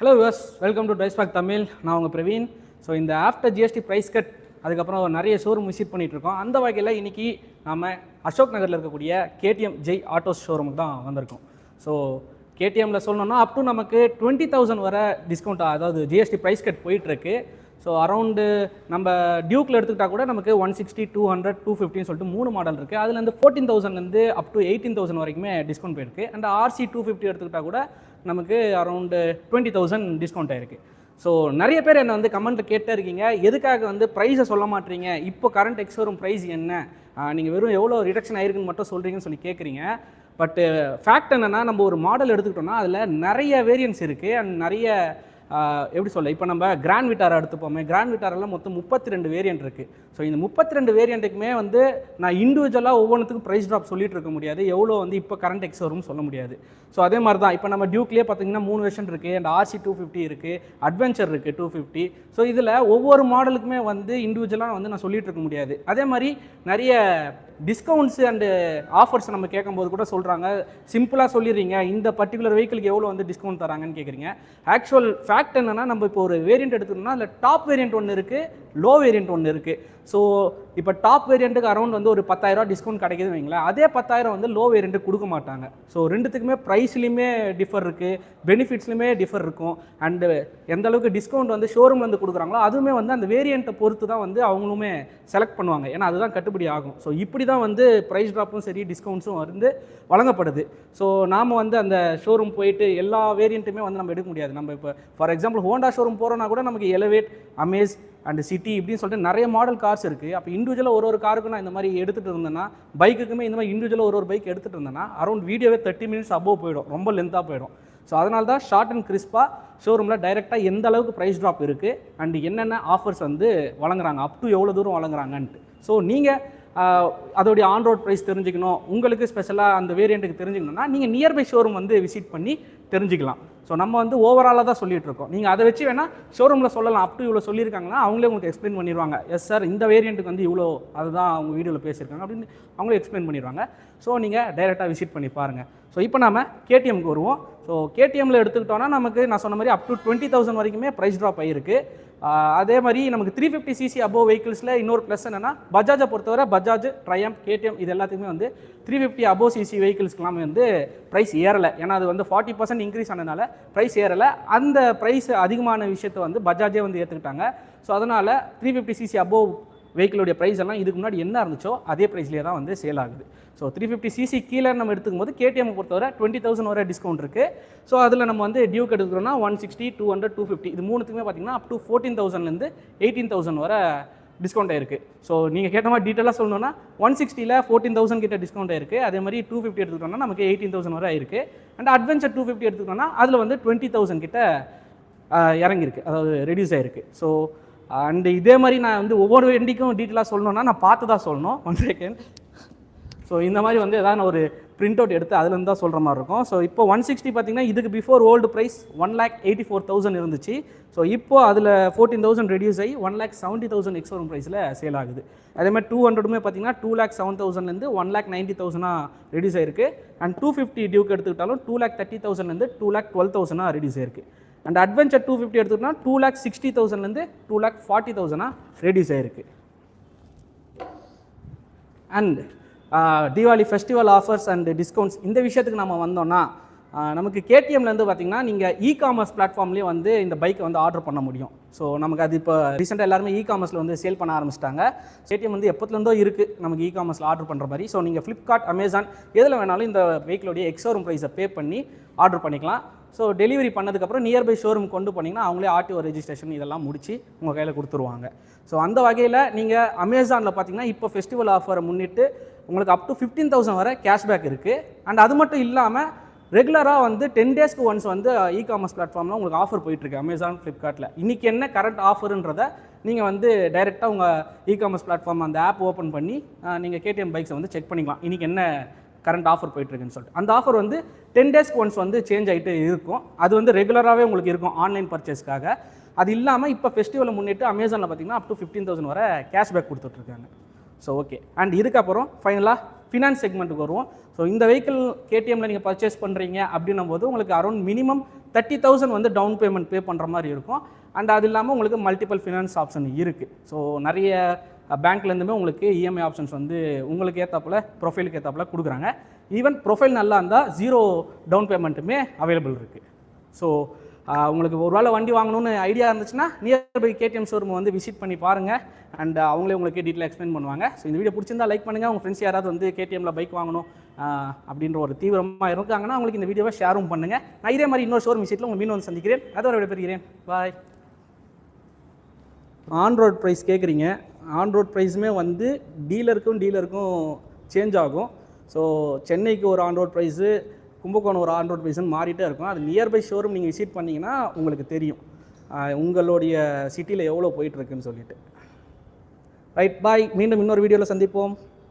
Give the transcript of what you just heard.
Hello யூஸ் welcome to Drivespark Tamil நான் உங்கள் பிரவீன். ஸோ இந்த ஆஃப்டர் ஜிஎஸ்டி ப்ரைஸ் கட் அதுக்கப்புறம் நிறைய ஷோரூம் விசிட் பண்ணிகிட்ருக்கோம் அந்த வகையில் இன்றைக்கி நம்ம அசோக் நகரில் இருக்கக்கூடிய கேடிஎம் ஜெய் ஆட்டோஸ் ஷோரூமுக்கு தான் வந்திருக்கோம். ஸோ கேடிஎம்மில் சொல்லணும்னா அப் டு நமக்கு டுவெண்ட்டி தௌசண்ட் வர டிஸ்கவுண்ட் அதாவது ஜிஎஸ்டி ப்ரைஸ் கட் போயிட்டுருக்கு ஸோ அரௌண்டு நம்ம டியூக்கில் எடுத்துக்கிட்டால் கூட நமக்கு one sixty two hundred two ஃபிஃப்டின்னு சொல்லிட்டு மூணு மாடல் இருக்குது அதுலேருந்து ஃபோர்டீன் தௌசண்ட்லேருந்து அப் டு எயிட்டீன் தௌசண்ட் வரைக்குமே டிஸ்கவுண்ட் போயிருக்கு அண்ட் ஆர்சி டூ ஃபிஃப்டி எடுத்துக்கிட்டால் கூட நமக்கு அரௌண்டு டுவெண்ட்டி தௌசண்ட் டிஸ்கவுண்ட் ஆயிருக்கு. ஸோ நிறைய பேர் என்னை வந்து கமெண்ட்டில் கேட்டே இருக்கீங்க. எதுக்காக வந்து ப்ரைஸை சொல்ல மாட்டீங்க? இப்போ கரண்ட் எக்ஸோரூம் ப்ரைஸ் என்ன? நீங்கள் வெறும் எவ்வளோ ரிடக்ஷன் ஆயிருக்குன்னு மட்டும் சொல்கிறீங்கன்னு சொல்லி கேட்குறீங்க பட்டு ஃபேக்ட் என்னென்னா நம்ம ஒரு மாடல் எடுத்துக்கிட்டோம்னா அதில் நிறைய வேரியன்ஸ் இருக்குது அண்ட் நிறைய எப்படி சொல்ல இப்போ நம்ம கிராண்ட் விட்டாரை எடுத்துப்போமே. கிராண்ட் விட்டாரெல்லாம் மொத்தம் முப்பத்தி ரெண்டு வேரியன்ட் இருக்குது ஸோ இந்த முப்பத்தி ரெண்டு வேரியண்ட்டுக்குமே வந்து நான் இண்டிவிஜுவலாக ஒவ்வொன்றுத்துக்கும் ப்ரைஸ் ட்ராப் சொல்லிட்டு இருக்க முடியாது. எவ்வளோ வந்து இப்போ கரண்ட் எக்ஸ் வரும்னு சொல்ல முடியாது. ஸோ அதே மாதிரி தான் இப்போ நம்ம டியூக்லேயே பார்த்தீங்கன்னா மூணு வெர்ஷன் இருக்குது அண்ட் ஆர்சி டூ ஃபிஃப்டி இருக்குது அட்வென்ச்சர் இருக்குது டூ ஃபிஃப்டி ஸோ இதில் ஒவ்வொரு மாடலுக்குமே வந்து இண்டிவிஜுவலாக வந்து நான் சொல்லிட்டு இருக்க முடியாது. அதே மாதிரி நிறைய டிஸ்கவுண்ட்ஸ் அண்டு ஆஃபர்ஸ் நம்ம கேட்கும்போது கூட சொல்கிறாங்க சிம்பிளாக சொல்லிடுறீங்க. இந்த பர்டிகுலர் வெஹிக்கிளுக்கு எவ்வளோ வந்து டிஸ்கவுண்ட் தராங்கன்னு கேட்குறீங்க. ஆக்சுவல் ஃபேக்ட் என்னன்னா நம்ம இப்போ ஒரு வேரியண்ட் எடுத்துக்கணும்னா அதில் டாப் வேரியண்ட் ஒன்று இருக்குது லோ வேரியண்ட் ஒன்று இருக்குது ஸோ இப்போ டாப் வேரியண்ட்டுக்கு அரௌண்ட் வந்து ஒரு பத்தாயிரரூவா டிஸ்கவுண்ட் கிடைக்குதுன்னு வைங்களேன். அதே பத்தாயிரம் வந்து லோ வேரியண்ட்டு கொடுக்க மாட்டாங்க. ஸோ ரெண்டுத்துக்குமே ப்ரைஸ்லையுமே டிஃபர் இருக்குது பெனிஃபிட்ஸ்லையுமே டிஃபர் இருக்கும். அண்டு எந்த அளவுக்கு டிஸ்கவுண்ட் வந்து ஷோரூம்ல வந்து கொடுக்குறாங்களோ அதுவுமே வந்து அந்த வேரியண்ட்டை பொறுத்து தான் வந்து அவங்களுமே செலக்ட் பண்ணுவாங்க. ஏன்னா அதுதான் கட்டுப்படி ஆகும். ஸோ இப்படி தான் வந்து ப்ரைஸ் ட்ராப்பும் சரி டிஸ்கவுண்ட்ஸும் வந்து வழங்கப்படுது. ஸோ நாம் வந்து அந்த ஷோரூம் போயிட்டு எல்லா வேரியண்ட்டுமே வந்து நம்ம எடுக்க முடியாது. நம்ம இப்போ ஃபார் எக்ஸாம்பிள் ஹோண்டா ஷோரூம் போகிறோன்னா கூட நமக்கு எலவேட் அமேஸ் அண்ட் சிட்டி இப்படின்னு சொல்லிட்டு நிறைய மாடல் கார்ஸ் இருக்குது அப்போ இண்டிவிஜுவலாக ஒரு ஒரு காருக்கும் நான் இந்த மாதிரி எடுத்துகிட்டு இருந்தேன்னா பைக்குக்குமே இந்த மாதிரி இண்டிவிஜுவலாக ஒரு ஒரு பைக் எடுத்துகிட்டு இருந்தேன்னா அரௌண்ட் வீடியோவே தேர்ட்டி மினிட்ஸ் அபோவ் போயிடும். ரொம்ப லென்த்தாக போயிடும். ஸோ அதனால தான் ஷார்ட் அண்ட் கிறிஸ்பாக ஷோரூமில் டைரெக்டாக எந்த அளவுக்கு ப்ரைஸ் ட்ராப் இருக்குது அண்ட் என்னென்ன ஆஃபர்ஸ் வந்து வழங்குறாங்க அப் டு எவ்வளோ தூரம் வழங்குறாங்கன்ட்டு. ஸோ நீங்கள் அதோடைய ஆன் ரோட் ப்ரைஸ் தெரிஞ்சுக்கணும். உங்களுக்கு ஸ்பெஷலாக அந்த வேரியண்ட்டுக்கு தெரிஞ்சுக்கணும்னா நீங்கள் நியர்பை ஷோரூம் வந்து விசிட் பண்ணி தெரிஞ்சுக்கலாம். ஸோ நம்ம வந்து ஓவராலாக தான் சொல்லிட்டு இருக்கோம் நீங்கள் அதை வச்சு வேணால் ஷோரூமில் சொல்லலாம். அப் டு இவ்வளோ சொல்லியிருக்காங்கன்னா அவங்களே உங்களுக்கு எக்ஸ்பிளைன் பண்ணிடுவாங்க எஸ் சார் இந்த வேரியண்ட்டுக்கு வந்து இவ்வளோ அதுதான் அவங்க வீடியோவில் பேசியிருக்காங்க அப்படின்னு அவங்களே எக்ஸ்பிளைன் பண்ணிடுவாங்க ஸோ நீங்கள் டைரெக்டாக விசிட் பண்ணி பாருங்கள் ஸோ இப்போ நம்ம கேடிஎம்க்கு வருவோம். ஸோ கேடிஎம்மில் எடுத்துக்கிட்டோன்னா நமக்கு நான் சொன்ன மாதிரி அப் டு டுவெண்ட்டி தௌசண்ட் வரைக்குமே ப்ரைஸ் ட்ராப் ஆகிருக்கு அதே மாதிரி நமக்கு த்ரீ ஃபிஃப்டி சிசி அபோவ் வெஹிக்கிள்ஸில் இன்னொரு ப்ளஸ் என்னென்னா பஜாஜை பொறுத்தவரை பஜாஜ் ட்ரையம் கேடிஎம் இது எல்லாத்துக்குமே வந்து த்ரீ ஃபிஃப்டி அபோவ் சிசி வெஹிக்கிள்ஸ்க்கெல்லாம் வந்து ப்ரைஸ் ஏறலை. ஏன்னா அது வந்து ஃபார்ட்டி பர்சன்ட் இன்க்ரீஸ் ஆனதுனால ப்ரைஸ் ஏறலை. அந்த ப்ரைஸ் அதிகமான விஷயத்தை வந்து பஜாஜே வந்து ஏற்றுக்கிட்டாங்க ஸோ அதனால் த்ரீ ஃபிஃப்டி சிசி அபோவ் வெஹிக்கிளுடைய ப்ரைஸ் எல்லாம் இதுக்கு முன்னாடி என்ன இருந்துச்சோ அதே ப்ரைஸ்லேயே தான் வந்து சேல் ஆகுது. ஸோ த்ரீ ஃபிஃப்டி சிசி கீழே நம்ம எடுத்துக்கும் போது கேடிஎம் பொறுத்தவரை டுவெண்ட்டி தௌசண்ட் வரை டிஸ்கவுண்ட் இருக்குது ஸோ அதில் நம்ம வந்து Duke எடுக்கிறோம்னா one sixty two hundred two fifty இது மூணுத்துக்குமே பார்த்தீங்கன்னா அப் டு ஃபோர்டீன் தௌசண்ட்லேருந்து எயிட்டீன் தௌசண்ட் வரை டிஸ்கவுண்ட் ஆயிருக்கு ஸோ நீங்கள் கேட்ட மாதிரி டீட்டெயிலாக சொல்லணும்னா ஒன் சிக்ஸ்டியில் ஃபோர்டீன் தௌசண்ட் கிட்ட டிஸ்கவுண்ட் ஆயிருக்கு அதே மாதிரி டூ ஃபிஃப்டி எடுத்துக்கிட்டோம்னா நமக்கு எயிட்டீன் தௌசண்ட் வரை ஆயிருக்கு அண்ட் அட்வென்ச்சர் டூ ஃபிஃப்டி எடுத்துக்கிட்டோம்னா அதில் வந்து டுவெண்ட்டி தௌசண்ட் கிட்ட இறங்கியிருக்கு. அதாவது ரெடியூஸ் ஆயிருக்கு. ஸோ அண்ட் இதே மாதிரி நான் வந்து ஒவ்வொரு வண்டிக்கும் டீட்டெயிலாக சொல்லணும்னா நான் பார்த்து தான் சொல்லணும். ஒன் செகண்ட் ஸோ இந்த மாதிரி வந்து ஏதாவது நான் ஒரு பிரிண்ட் அவுட் எடுத்து அதுலேருந்து தான் சொல்கிற மாதிரி இருக்கும். ஸோ இப்போ ஒன் சிக்ஸ்டி பார்த்தீங்கன்னா இதுக்கு before old price one lakh eighty four thousand இருந்துச்சு. ஸோ இப்போ அதில் ஃபோர்டீன் தௌசண்ட் ரெடியூஸ் ஆகி one lakh seventy thousand ex வரும் ப்ரைஸில் சேல் ஆகுது. அதேமாதிரி டூ ஹண்ட்ரடுமே பார்த்தீங்கன்னா டூ லேக் செவன் தௌசண்ட்லேருந்து ஒன் லேக் நைன்ட்டி தௌசண்டாக ரெடியூஸ் ஆயிருக்கு. அண்ட் டூ ஃபிஃப்டி டியூக் எடுத்துக்கிட்டாலும் டூ லேக் தேர்ட்டி தௌசண்ட்லேருந்து டூ லேக் டுவெல் தௌசண்டாக ரெடியூஸ் ஆயிருக்கு. அண்ட் அட்வென்ச்சர் டூ ஃபிஃப்டி எடுத்துக்கிட்டோம்னா டூ லேக் சிக்ஸ்டி தௌசண்ட்லேருந்து டூ லேக் ஃபார்ட்டி தௌசண்டாக ரெடியூஸ் ஆயிருக்கு. And Deepavali festival offers and discounts இந்த விஷயத்துக்கு நம்ம வந்தோம்னா நமக்கு கேடிஎம்லேருந்து பார்த்தீங்கன்னா நீங்கள் இ காமர்ஸ் பிளாட்ஃபார்ம்லேயே வந்து இந்த பைக்கை வந்து ஆர்டர் பண்ண முடியும். ஸோ நமக்கு அது இப்போ ரீசெண்டாக எல்லாருமே இ காமர்ஸில் வந்து சேல் பண்ண ஆரம்பிச்சிட்டாங்க. கேடிஎம் வந்து எப்போத்துலேருந்தோ இருக்குது நமக்கு இ காமர்ஸில் ஆர்டர் பண்ணுற மாதிரி. ஸோ நீங்கள் ஃப்ளிப்கார்ட் அமேசான் எதில் வேணாலும் இந்த வெஹிக்கிளோடைய எக்ஸோரூம் ப்ரைஸை பே பண்ணி ஆர்டர் பண்ணிக்கலாம். ஸோ டெலிவரி பண்ணதுக்கப்புறம் நியர்பை ஷோரூம் கொண்டு போனீங்கன்னா அவங்களே ஆர்டிஓ ரெஜிஸ்ட்ரேஷன் இதெல்லாம் முடிச்சு உங்கள் கையில் கொடுத்துருவாங்க. ஸோ அந்த வகையில் நீங்கள் அமேசானில் பார்த்தீங்கன்னா இப்போ ஃபெஸ்டிவல் ஆஃபரை முன்னிட்டு உங்களுக்கு அப் டு ஃபிஃப்டீன் தௌசண்ட் வரை கேஷ்பேக் இருக்குது அண்ட் அது மட்டும் இல்லாமல் ரெகுலராக வந்து டென் டேஸ்க்கு ஒன்ஸ் வந்து இ காமர்ஸ் பிளாட்ஃபார்மில் உங்களுக்கு ஆஃபர் போயிட்டுருக்கு அமேசான் ஃப்ளிப்கார்ட்டில் இன்றைக்கி என்ன கரண்ட் ஆஃபருன்றதை நீங்கள் வந்து டைரெக்டாக உங்கள் இ காமர்ஸ் பிளாட்ஃபார்ம் அந்த ஆப் ஓப்பன் பண்ணி நீங்கள் கேடிஎம் பைக்ஸை வந்து செக் பண்ணிக்கலாம். இன்றைக்கி என்ன கரண்ட் ஆஃபர் போயிட்டுருக்குன்னு சொல்லிட்டு. அந்த ஆஃபர் வந்து டென் டேஸ்க்கு ஒன்ஸ் வந்து சேஞ்ச் ஆகிட்டு இருக்கும். அது வந்து ரெகுலராகவே உங்களுக்கு இருக்கும் ஆன்லைன் பர்ச்சேஸ்க்காக அது இல்லாமல் இப்போ ஃபெஸ்டிவலை முன்னிட்டு அமேசானில் பார்த்தீங்கன்னா அப் டு ஃபிஃப்டீன் தௌசண்ட் வரை கேஷ்பேக் கொடுத்துட்ருக்காங்க. ஸோ ஓகே அண்ட் இதுக்கப்புறம் ஃபைனலாக ஃபினான்ஸ் செக்மெண்ட்டுக்கு வருவோம். ஸோ இந்த வெஹிக்கிள் கேடிஎம்மில் நீங்கள் பர்ச்சேஸ் பண்ணுறீங்க அப்படின்னும் போது உங்களுக்கு அரௌண்ட் மினிமம் தேர்ட்டி தௌசண்ட் வந்து டவுன் பேமெண்ட் பே பண்ணுற மாதிரி இருக்கும். அண்ட் அது இல்லாமல் உங்களுக்கு மல்டிபிள் ஃபினான்ஸ் ஆப்ஷன் இருக்குது ஸோ நிறைய பேங்க்லேருந்துமே உங்களுக்கு இஎம்ஐ ஆப்ஷன்ஸ் வந்து உங்களுக்கு ஏற்றாப்புல ப்ரொஃபைலுக்கு ஏற்றாப்புல கொடுக்குறாங்க. ஈவன் ப்ரொஃபைல் நல்லா இருந்தால் ஜீரோ டவுன் பேமெண்ட்டுமே அவைலபிள் இருக்குது ஸோ உங்களுக்கு ஒரு வேளை வண்டி வாங்கணும்னு ஐடியா இருந்துச்சுன்னா நியர்பை கேடிஎம் ஷோரூம் வந்து விசிட் பண்ணி பாருங்கள் அண்ட் அவங்களே உங்களுக்கு டீட்டெயில் எக்ஸ்பிளைன் பண்ணுவாங்க. ஸோ இந்த வீடியோ பிடிச்சிருந்தா லைக் பண்ணுங்கள் உங்கள் ஃப்ரெண்ட்ஸ் யாராவது வந்து கேடிஎம்ல பைக் வாங்கணும் அப்படின்ற ஒரு தீவிரமாக இருக்காங்கன்னா அவங்களுக்கு இந்த வீடியோவை ஷேரும் பண்ணுங்கள் நான் இதே மாதிரி இன்னொரு ஷோரூம் விசிட்டில் உங்கள் மீன் வந்து சந்திக்கிறேன். அதோட விடைபெறுகிறேன். பாய் ஆன்ரோட் ப்ரைஸ் கேட்குறீங்க ஆன்ரோட் ப்ரைஸுமே வந்து டீலருக்கும் டீலருக்கும் சேஞ்ச் ஆகும். ஸோ சென்னைக்கு ஒரு ஆன்ரோட் ப்ரைஸு கும்பகோணம் ஒரு ஆன்ரோட் ப்ரைஸ்னு மாறிட்டே இருக்கும். அது நியர்பை ஷோரூம் நீங்கள் விசிட் பண்ணிங்கன்னா உங்களுக்கு தெரியும். உங்களுடைய சிட்டியில் எவ்வளோ போயிட்டுருக்குன்னு சொல்லிட்டு. ரைட் பாய் மீண்டும் இன்னொரு வீடியோவில் சந்திப்போம்.